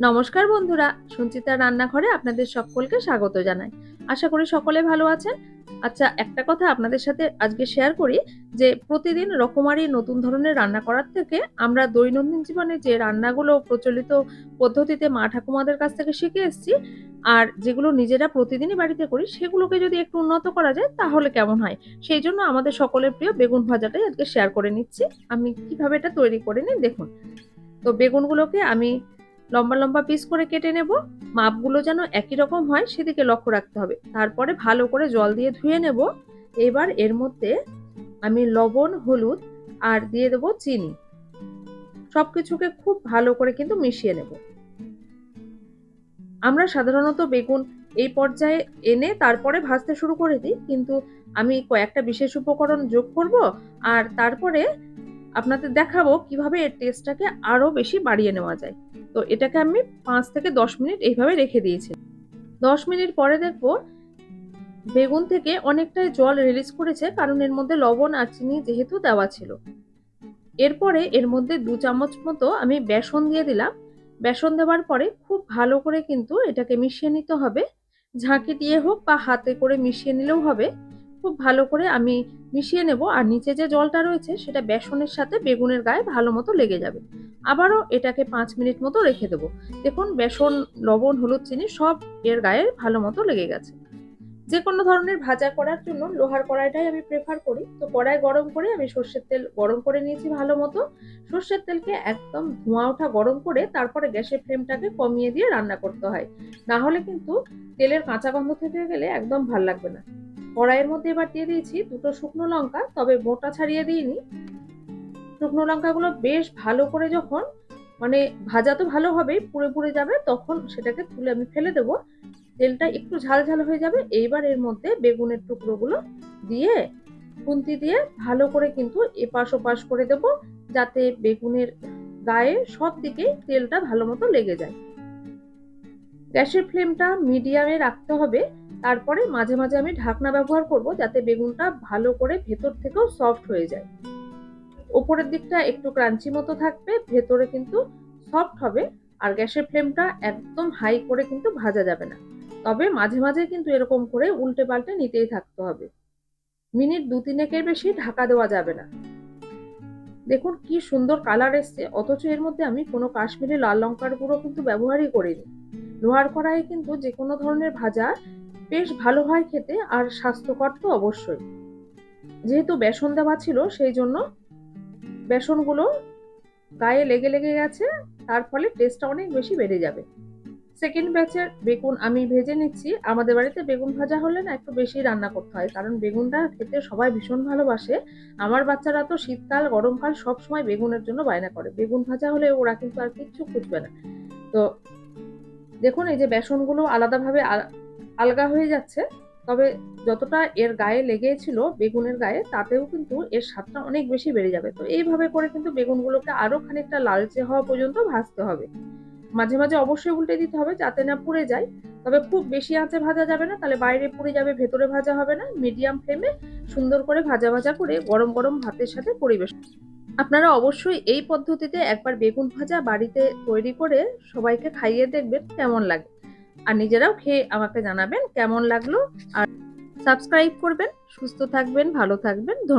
নমস্কার বন্ধুরা সঞ্চিতা রান্নাঘরে আপনাদের সকলকে স্বাগত জানাই। আশা করি সকলে ভালো আছেন। আচ্ছা একটা কথা আপনাদের সাথে আজকে শেয়ার করি যে, প্রতিদিন রকমারি নতুন ধরনের রান্না করার থেকে আমরা দৈনন্দিন জীবনে যে রান্নাগুলো প্রচলিত পদ্ধতিতে মা ঠাকুমাদের কাছ থেকে শিখে এসেছি, আর যেগুলো নিজেরা প্রতিদিনই বাড়িতে করি, সেগুলোকে যদি একটু উন্নত করা যায়, তাহলে কেমন হয়? সেই জন্য আমাদের সকলের প্রিয় বেগুন ভাজাটাই আজকে শেয়ার করে নিচ্ছি। আমি কীভাবে এটা তৈরি করে নিই, দেখুন। তো বেগুনগুলোকে আমি লম্বা লম্বা পিস করে কেটে নেব। মাপগুলো যেন একই রকম হয় সেদিকে লক্ষ্য রাখতে হবে। তারপরে ভালো করে জল দিয়ে ধুয়ে নেব। এবার এর মধ্যে আমি লবণ, হলুদ আর দিয়ে দেবো চিনি। সব কিছুকে খুব ভালো করে কিন্তু মিশিয়ে নেব। আমরা সাধারণত বেগুন এই পর্যায়ে এনে তারপরে ভাজতে শুরু করে দিই। কিন্তু আমি কয়েকটা বিশেষ উপকরণ যোগ করব আর তারপরে আপনাদের দেখাবো কীভাবে এর টেস্টটাকে আরও বেশি বাড়িয়ে নেওয়া যায়। তো এটাকে আমি পাঁচ থেকে দশ মিনিট এইভাবে রেখে দিয়েছি। দশ মিনিট পরে দেখব বেগুন থেকে অনেকটাই জল রিলিজ করেছে, কারণ এর মধ্যে লবণ আর চিনি যেহেতু দেওয়া ছিল। এরপরে এর মধ্যে দু চামচ মতো আমি বেসন দিয়ে দিলাম। বেসন দেওয়ার পরে খুব ভালো করে কিন্তু এটাকে মিশিয়ে নিতে হবে। ঝাঁকি দিয়ে হোক বা হাতে করে মিশিয়ে নিলেও হবে। খুব ভালো করে আমি মিশিয়ে নেব। আর নিচে যে জলটা রয়েছে, সেটা বেসনের সাথে বেগুনের গায়ে ভালো মতো লেগে যাবে। আবারও এটাকে পাঁচ মিনিট মতো রেখে দেবো। দেখুন, বেসন, লবণ, হলুদ, চিনি সব এর গায়ে ভালো মতো লেগে গেছে। যে কোনো ধরনের ভাজা করার জন্য লোহার কড়াইটাই আমি প্রেফার করি। তো কড়াই গরম করে আমি সর্ষের তেল গরম করে নিয়েছি ভালো মতো। সর্ষের তেলকে একদম ধোঁয়া ওঠা গরম করে তারপরে গ্যাসের ফ্লেমটাকে কমিয়ে দিয়ে রান্না করতে হয়। না হলে কিন্তু তেলের কাঁচা গন্ধ থেকে গেলে একদম ভালো লাগবে না। কড়াইয়ের মধ্যে এবার দিয়ে দিয়েছি দুটো শুকনো লঙ্কা, তবে মোটা ছাড়িয়ে দিইনি। শুকনো লঙ্কাগুলো বেশ ভালো করে যখন মানে ভাজা তো ভালো হবেই পুড়ে পুড়ে যাবে, তখন সেটাকে তুলে আমি ফেলে দেবো। তেলটা একটু ঝাল ঝাল হয়ে যাবে, এইবার এর মধ্যে বেগুনের টুকরোগুলো দিয়ে, খুন্তি দিয়ে ভালো করে কিন্তু এপাশ ওপাশ করে দেব, যাতে বেগুনের গায়ে সব দিকে তেলটা ভালো মতো লেগে যায়। গ্যাসের ফ্লেমটা মিডিয়ামে রাখতে হবে তারপরে মাঝে মাঝে আমি ঢাকনা ব্যবহার করব যাতে বেগুনটা ভালো করে ভেতর থেকেও সফট হয়ে যায়। ওপরের দিকটা একটু ক্রাঞ্চি মতো থাকবে, ভেতরে কিন্তু সফট হবে আর গ্যাসের ফ্লেমটা একদম হাই করে কিন্তু ভাজা যাবে না। তবে মাঝে মাঝে কিন্তু এরকম করে উল্টে পাল্টে নিতেই থাকতে হবে। মিনিট দু তিনেকের বেশি ঢাকা দেওয়া যাবে না। দেখুন কি সুন্দর কালার এসছে, অথচ এর মধ্যে আমি কোনো কাশ্মীরি লাল লঙ্কার গুঁড়ো কিন্তু ব্যবহারই করিনি। লোহার কড়াইয়ে কিন্তু যে কোনো ধরনের ভাজা বেশ ভালো হয় খেতে আর স্বাস্থ্যকর তো অবশ্যই। যেহেতু বেসন দেওয়া ছিল, সেই জন্য বেসনগুলো গায়ে লেগে লেগে গেছে, তার ফলে টেস্টটা অনেক বেশি বেড়ে যাবে। সেকেন্ড ব্যাচের বেগুন আমি ভেজে নিচ্ছি। আমাদের বাড়িতে বেগুন ভাজা হলে না একটু বেশি রান্না করতে হয়, কারণ বেগুনটা খেতে সবাই ভীষণ ভালোবাসে। আমার বাচ্চারা তো শীতকাল, গরমকাল সব সময় বেগুনের জন্য বায়না করে। বেগুন ভাজা হলে ওরা কিন্তু আর কিচ্ছু খুঁজবে না। তো দেখুন, এই যে বেসনগুলো আলাদাভাবে আলগা হয়ে যাচ্ছে। তবে যতটা এর গায়ে লেগেছিল বেগুনের গায়ে, তাতেও কিন্তু এর স্বাদটা অনেক বেশি বেড়ে যাবে। তো এইভাবে করে কিন্তু বেগুনগুলোকে আরও খানিকটা লালচে হওয়া পর্যন্ত ভাজতে হবে। মাঝে মাঝে অবশ্যই উল্টে দিতে হবে যাতে না পুড়ে যায়। তবে খুব বেশি আঁচে ভাজা যাবে না, তাহলে বাইরে পুড়ে যাবে, ভেতরে ভাজা হবে না। মিডিয়াম ফ্লেমে সুন্দর করে ভাজা ভাজা করে গরম গরম ভাতের সাথে পরিবেশন। আপনারা অবশ্যই এই পদ্ধতিতে একবার বেগুন ভাজা বাড়িতে তৈরি করে সবাইকে খাইয়ে দেখবেন কেমন লাগে। আর নিজেরাও খেয়ে আমাকে জানাবেন কেমন লাগল। আর সাবস্ক্রাইব করবেন, সুস্থ থাকবেন, ভালো থাকবেন, ধন্যবাদ।